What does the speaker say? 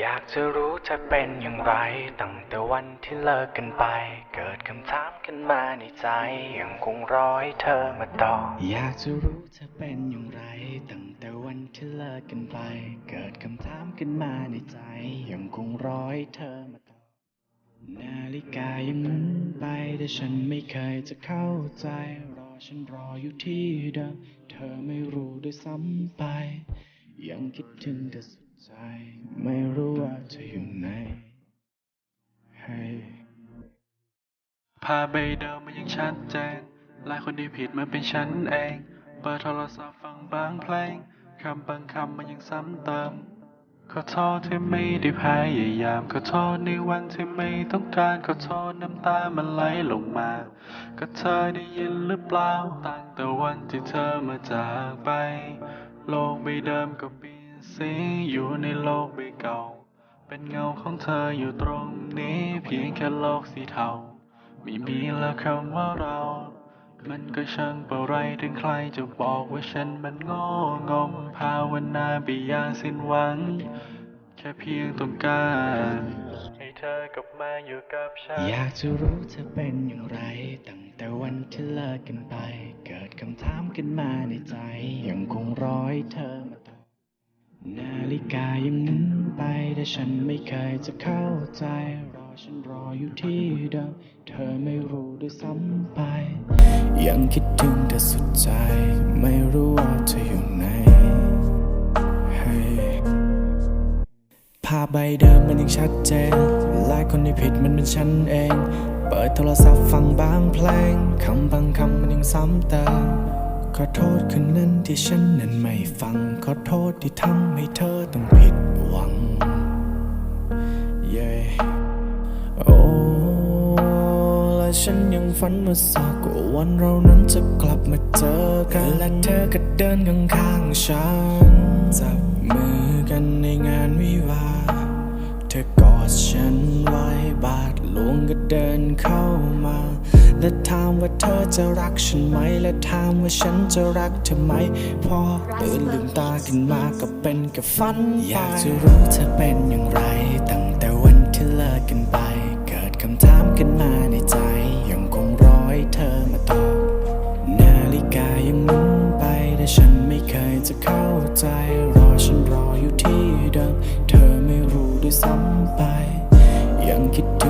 อยากจะรู้จะเป็นอย่างไร ตั้งแต่วันที่เลิกกันไป เกิดคำถามขึ้นมาในใจ ยังคงรอให้เธอมาตอบอยากจะรู้จะเป็นอย่างไร ตั้งแต่วันที่เลิกกันไป เกิดคำถามขึ้นมาในใจ ยังคงรอให้เธอมาตอบนาฬิกายังหมุนไปแต่ฉันไม่เคยจะเข้าใจ รอฉันรออยู่ที่เดิมเธอไม่รู้ด้วยซ้ำไป ยังคิดถึงเธอ ใจไม่รู้ว่าเธอยู่ไหนให้ภาพใบเดิมมันยังชัดเจนและคนที่ผิดมันเป็นฉันเองเปิดโทรศัพท์ฟังบางเพลงคำบางคำมันยังซ้ำเติมขอโทษที่ไม่ได้พยายามขอโทษในวันที่ไม่ต้องการขอโทษน้ำตามันไหลลงมา ก็เธอได้ยินหรือเปล่าตั้งแต่วันที่เธอมาจากไป โลกใบเดิมก็เปลี่ยน สีอยู่ในโลกใบเก่า เป็นเงาของเธออยู่ตรงนี้เพียงแค่โลกสีเทา ไม่มีแล้วคำว่าเรา มันก็ช่างประไรถึงใครจะบอกว่าฉันมันโง่งมภาวนาไปอย่างสิ้นหวัง แค่เพียงต้องการให้เธอกลับมาอยู่กับฉัน อยากจะรู้เธอเป็นอย่างไร ตั้งแต่วันที่เลิกกันไป เกิดคำถามขึ้นมาในใจ ยังคงรอให้เธอมา กายังหมุนไปแต่ฉันไม่เคยจะเข้าใจ รอฉันรออยู่ที่เดิมเธอไม่รู้ด้วยซ้ำไป ยังคิดถึงเธอสุดใจ ไม่รู้ว่าเธออยู่ไหนให้ภาพใบเดิมมันยังชัดเจนและคนที่ผิดมันเป็นฉันเอง เปิดโทรศัพท์ฟังบางเพลงคำบางคำมันยังซ้ำเติมขอโทษคืนนั้นที่ฉันนั้นไม่ฟัง อโทษที่ทำให้เธอต้องผิดหวัง yeah. โอ้และฉันยังฝันว่าสักวันเรานั้นจะกลับมาเจอกัน และเธอก็เดินข้างๆฉัน จับมือกันในงานวิวา เธอกอดฉันไว้บาดหลวงก็เดินเข้ามา และถามว่า เธอจะรักฉันไหม และถามว่าฉันจะรักเธอไหม พอตื่นลืมตาขึ้นมาก็เป็นแค่ฝันไปอยากจะรู้เธอเป็นอย่างไร ตั้งแต่วันที่เลิกกันไป เกิดคำถามขึ้นมาในใจ ยังคงรอให้เธอมาตอบ นาฬิกายังหมุนไปแต่ฉันไม่เคยจะเข้าใจ รอฉันรออยู่ที่เดิม เธอไม่รู้ด้วยซ้ำไป ยังคิดถึง